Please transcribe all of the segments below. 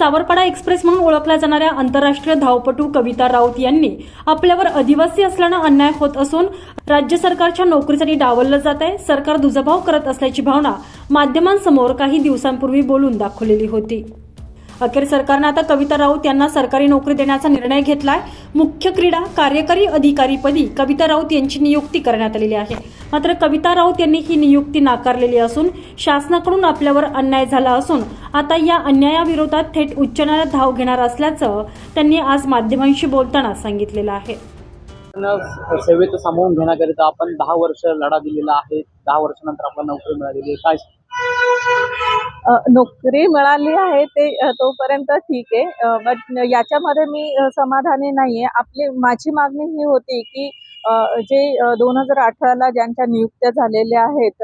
Savarpada express म्हणून ओळखल्या जाणाऱ्या आंतरराष्ट्रीय धावपटू कविता राऊत यांनी आपल्यावर आदिवासी असल्यानं अन्याय होत असून राज्य सरकारच्या नोकरीसाठी डावललं जात आहे. सरकार दुजाभाव करत असल्याची भावना माध्यमांसमोर काही दिवसांपूर्वी बोलून दाखवलेली होती. अखेर सरकारनं आता कविता राऊत यांना सरकारी नोकरी देण्याचा निर्णय घेतलाय. मुख्य क्रीडा कार्यकारी अधिकारीपदी कविता राऊत यांची नियुक्ती करण्यात आलेली आहे. मात्र कविता राऊत यांनी ही नियुक्ती नाकारलेली असून शासनाकडून आपल्यावर अन्याय झाला असून आता या अन्यायाविरोधात थेट उच्च न्यायालयात धाव घेणार असल्याचं त्यांनी आज माध्यमांशी बोलताना सांगितलेलं आहे. न- सेवेचं सामावून घेण्याकरिता आपण दहा वर्ष लढा दिलेला आहे. दहा वर्षानंतर आपल्याला नोकरी मिळालेली आहे. काय नोकरी मिळाली आहे ते तोपर्यंत ठीक आहे. बट याच्यामध्ये मी समाधानी नाहीये. आपली माझी मागणी ही होती की जे दोन हजार अठराला ज्यांच्या नियुक्त्या झालेल्या आहेत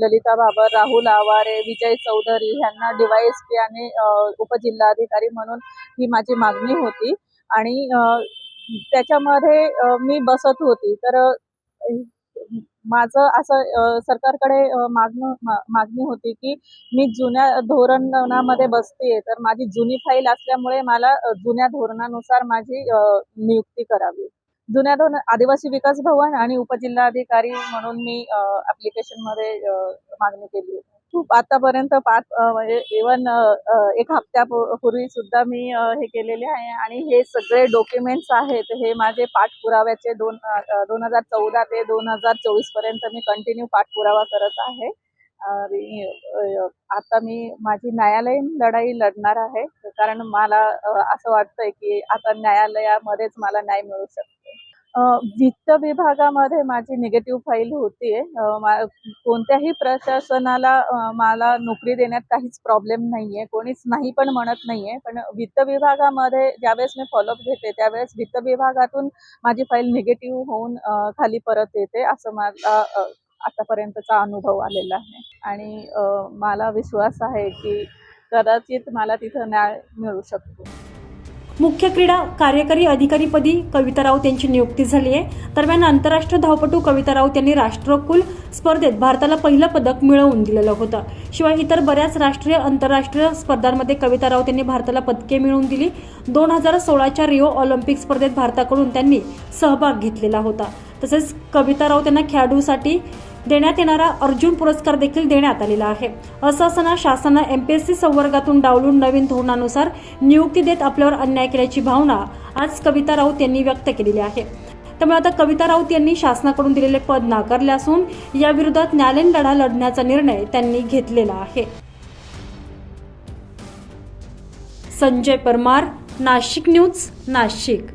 ललिता बाबर राहुल आवारे विजय चौधरी ह्यांना डीवायएसपी आणि उपजिल्हाधिकारी म्हणून ही माझी मागणी होती. आणि त्याच्यामध्ये मी बसत होती. तर माझं असं सरकारकडे मागणं मागणी होती की मी जुन्या धोरणामध्ये बसते तर माझी जुनी फाईल असल्यामुळे मला जुन्या धोरणानुसार माझी नियुक्ती करावी. जुन्या दोन आदिवासी विकास भवन आणि उपजिल्हाधिकारी म्हणून मी ऍप्लिकेशनमध्ये मागणी केली खूप आतापर्यंत पाच म्हणजे इवन एक हप्त्यापूर्वी सुद्धा मी हे केलेले आहे आणि हे सगळे डॉक्युमेंट्स आहेत हे माझे पाठपुराव्याचे दोन दोन हजार चौदा ते दोन हजार चोवीसपर्यंत मी कंटिन्यू पाठपुरावा करत आहे. आणि आता मी माझी न्यायालयीन लढाई लढणार आहे कारण मला असं वाटतंय की आता न्यायालयामध्येच मला न्याय मिळू शकतो वित्त विभागामध्ये माझी निगेटिव्ह फाईल होतीये. कोणत्याही प्रशासनाला मला नोकरी देण्यात काहीच प्रॉब्लेम नाहीये. कोणीच नाही पण म्हणत नाहीये. पण वित्त विभागामध्ये ज्यावेळेस मी फॉलोअप घेते त्यावेळेस वित्त विभागातून माझी फाईल निगेटिव्ह होऊन खाली परत येते असं मला आतापर्यंतचा अनुभव आलेला आहे. आणि मला विश्वास आहे की कदाचित मला तिथं न्याय मिळू शकतो. मुख्य क्रीडा कार्यकारी अधिकारीपदी कविता राऊत यांची नियुक्ती झाली आहे. दरम्यान आंतरराष्ट्रीय धावपटू कविता राऊत यांनी राष्ट्रकुल स्पर्धेत भारताला पहिलं पदक मिळवून दिलेलं होतं. शिवाय इतर बऱ्याच राष्ट्रीय आंतरराष्ट्रीय स्पर्धांमध्ये कविता राऊत यांनी भारताला पदके मिळवून दिली. दोन हजार सोळाच्या रिओ ऑलिम्पिक स्पर्धेत भारताकडून त्यांनी सहभाग घेतलेला होता. तसेच कविता राऊत यांना खेळाडूसाठी देण्यात येणारा अर्जुन पुरस्कार देखील देण्यात आलेला आहे. असं असताना शासनानं एमपीएससी संवर्गातून डावलून नवीन धोरणानुसार नियुक्ती देत आपल्यावर अन्याय केल्याची भावना आज कविता राऊत यांनी व्यक्त केलेली आहे. त्यामुळे आता कविता राऊत यांनी शासनाकडून दिलेले पद नाकारले असून याविरोधात न्यायालयीन लढा लढण्याचा निर्णय त्यांनी घेतलेला आहे. संजय परमार नाशिक न्यूज नाशिक.